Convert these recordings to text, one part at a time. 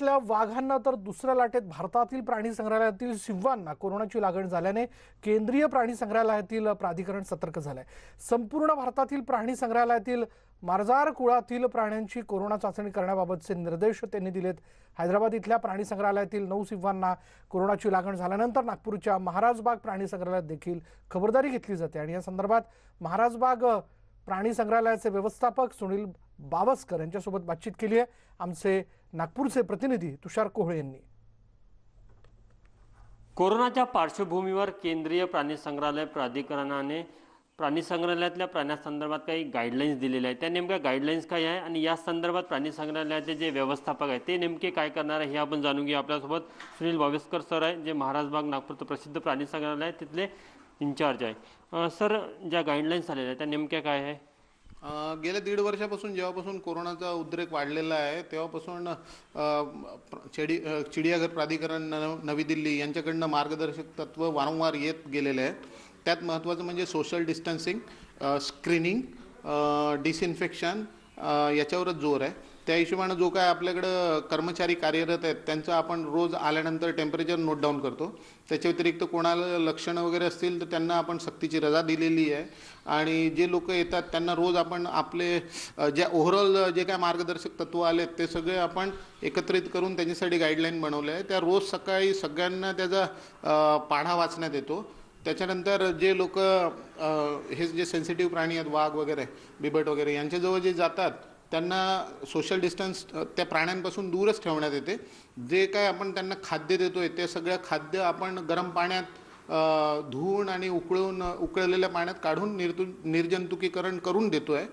संग्रहालयातल्या वाघांना तर दुसऱ्या लाटेत भारतातील प्राणी संग्रहालयातील सिंवांना कोरोनाची लागण झाल्याने केंद्रीय प्राणी संग्रहालयातील प्राधिकरण सतर्क झालंय. संपूर्ण भारतातील प्राणी संग्रहालयातील मार्जार कुळातील प्राण्यांची कोरोना चाचणी करण्याबाबतचे निर्देश त्यांनी दिलेत. हैदराबाद इथल्या प्राणी संग्रहालयातील नऊ सिंहांना कोरोनाची लागण झाल्यानंतर नागपूरच्या महाराजबाग प्राणी संग्रहालयात देखील खबरदारी घेतली जाते आणि या संदर्भात महाराजबाग प्राणी संग्रहालयाचे व्यवस्थापक सुनील बावस्कर यांच्यासोबत बातचीत केली आहे. आमचे नागपूरचे प्रतिनिधी तुषार कोहळे यांनी. कोरोनाच्या पार्श्वभूमीवर केंद्रीय प्राणी संग्रहालय प्राधिकरणाने प्राणी संग्रहालयातल्या प्राण्यासंदर्भात काही गाईडलाईन्स दिलेल्या आहेत. त्या नेमक्या गाईडलाईन्स काय आहे आणि या संदर्भात प्राणी संग्रहालयाचे जे व्यवस्थापक आहेत ते नेमके काय करणार आहे हे आपण जाणून घेऊ आपल्यासोबत. सुनील बावेस्कर सर आहे जे महाराज बाग नागपूरचं प्रसिद्ध प्राणी संग्रहालय आहे. तिथले इन्चार्ज आहे. सर ज्या गाईडलाईन्स आलेल्या आहेत त्या नेमक्या काय आहे? गेल्या दीड वर्षापासून जेव्हापासून कोरोनाचा उद्रेक वाढलेला आहे तेव्हापासून चिडी चिडियाघर प्राधिकरण न- नवी दिल्ली यांच्याकडनं मार्गदर्शक तत्व वारंवार येत गेलेले आहे त्यात महत्त्वाचं म्हणजे सोशल डिस्टन्सिंग स्क्रीनिंग डिसइन्फेक्शन याच्यावरच जोर आहे. त्या हिशोबानं जो काय आपल्याकडं कर्मचारी कार्यरत आहेत त्यांचं आपण रोज आल्यानंतर टेम्परेचर नोट डाऊन करतो. त्याच्या व्यतिरिक्त कोणाला लक्षणं वगैरे असतील तर त्यांना आपण सक्तीची रजा दिलेली आहे. आणि जे लोक येतात त्यांना रोज आपण आपले ज्या ओव्हरऑल जे काय मार्गदर्शक तत्व आले ते सगळे आपण एकत्रित करून त्यांच्यासाठी गाईडलाईन बनवले आहे त्या रोज सकाळी सगळ्यांना त्याचा पाढा वाचण्यात येतो. त्याच्यानंतर जे लोक हे जे सेन्सिटिव्ह प्राणी आहेत वाघ वगैरे बिबट वगैरे यांच्याजवळ जे जातात त्यांना सोशल डिस्टन्स त्या प्राण्यांपासून दूरच ठेवण्यात येते. जे काय आपण त्यांना खाद्य देतोय ते सगळं खाद्य आपण गरम पाण्यात धुवून आणि उकळून उकळलेल्या पाण्यात काढून निर्तु निर्जंतुकीकरण करून देतो आहे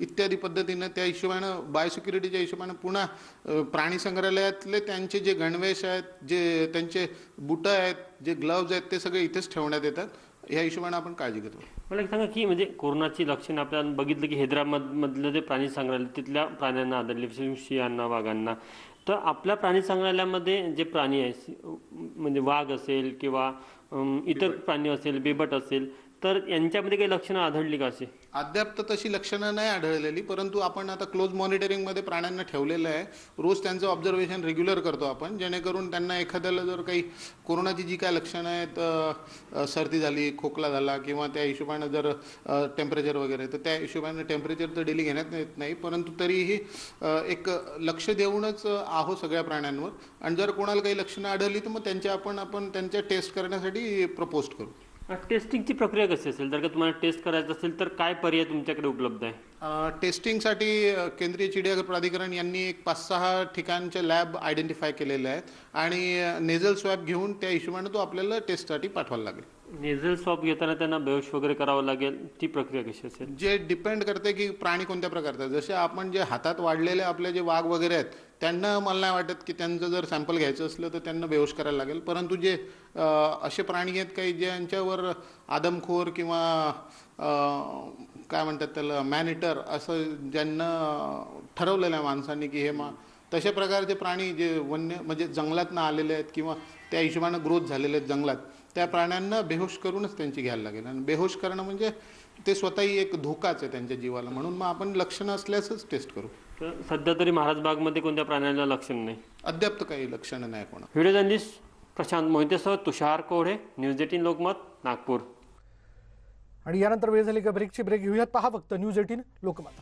इत्यादी पद्धतीनं त्या हिशोबानं बायोसिक्युरिटीच्या हिशोबानं पुन्हा प्राणी संग्रहालयातले त्यांचे जे गणवेश आहेत जे त्यांचे बुटं आहेत जे ग्लव्ज आहेत ते सगळे इथेच ठेवण्यात येतात. ह्या हिशोबानं आपण काळजी घेतो. मला एक सांगा की म्हणजे कोरोनाची लक्षणं आपल्याला बघितलं की हैदराबाद मधलं जे प्राणी संग्रहालय तिथल्या प्राण्यांना विशेष सिंहांना वाघांना तर आपल्या प्राणी संग्रहालयामध्ये जे प्राणी आहे म्हणजे वाघ असेल किंवा इतर प्राणी असेल बेबट असेल तर यांच्यामध्ये काही लक्षणं आढळली का अशी अद्याप तर तशी लक्षणं नाही आढळलेली परंतु आपण आता क्लोज मॉनिटरिंगमध्ये प्राण्यांना ठेवलेलं आहे. रोज त्यांचं ऑब्झर्वेशन रेग्युलर करतो आपण जेणेकरून त्यांना एखाद्याला जर काही कोरोनाची जी काय लक्षणं आहेत सर्दी झाली खोकला झाला किंवा त्या हिशोबानं जर टेम्परेचर वगैरे तर त्या हिशोबानं टेम्परेचर तर डेली घेण्यात येत नाही. परंतु तरीही एक लक्ष देऊनच आहो सगळ्या प्राण्यांवर. आणि जर कोणाला काही लक्षणं आढळली तर मग त्यांच्या आपण आपण त्यांच्या टेस्ट करण्यासाठी प्रपोज करू. टेस्टिंगची प्रक्रिया कशी असेल? जर का तुम्हाला टेस्ट करायचं असेल तर काय पर्याय तुमच्याकडे उपलब्ध आहे? टेस्टिंगसाठी केंद्रीय चिडियाघर प्राधिकरण यांनी एक पाच सहा ठिकाणचे लॅब आयडेंटिफाय केलेले आहेत आणि नेझल स्वॅब घेऊन त्या हिशोबाने तो आपल्याला टेस्टसाठी पाठवायला लागेल. नेझल स्वॉप घेताना त्यांना बेहोश वगैरे करावं लागेल ती प्रक्रिया कशी असेल? जे डिपेंड करते की प्राणी कोणत्या प्रकारचा. जसे आपण जे हातात वाढलेले आपले जे वाघ वगैरे आहेत त्यांना मला नाही वाटत की त्यांचं जर सॅम्पल घ्यायचं असलं तर त्यांना बेहोश करायला लागेल. परंतु जे असे प्राणी आहेत काही ज्यांच्यावर आदमखोर किंवा काय म्हणतात त्याला मॅनिटर असं ज्यांना ठरवलेलं आहे माणसांनी की हे मा तशा प्रकारचे प्राणी जे वन्य म्हणजे जंगलातनं आलेले आहेत किंवा त्या हिशोबानं ग्रोथ झालेले आहेत जंगलात त्या प्राण्यांना बेहोश करूनच त्यांची घ्यायला लागेल. आणि बेहोश करणं म्हणजे ते स्वतःही एक धोकाच आहे त्यांच्या जीवाला. म्हणून मग आपण लक्षणं असल्यासच टेस्ट करू. तर सध्या तरी महाराजबागमध्ये कोणत्या प्राण्याला लक्षण नाही. अद्याप तर काही लक्षणं नाही कोणा व्हिडिओ जर्नलिस्ट प्रशांत मोहितेसह तुषार कोढे न्यूज एटीन लोकमत नागपूर. आणि यानंतर वेळ झाली का ब्रेकची ब्रेक घेऊयात. पहा फक्त न्यूज एटीन लोकमत.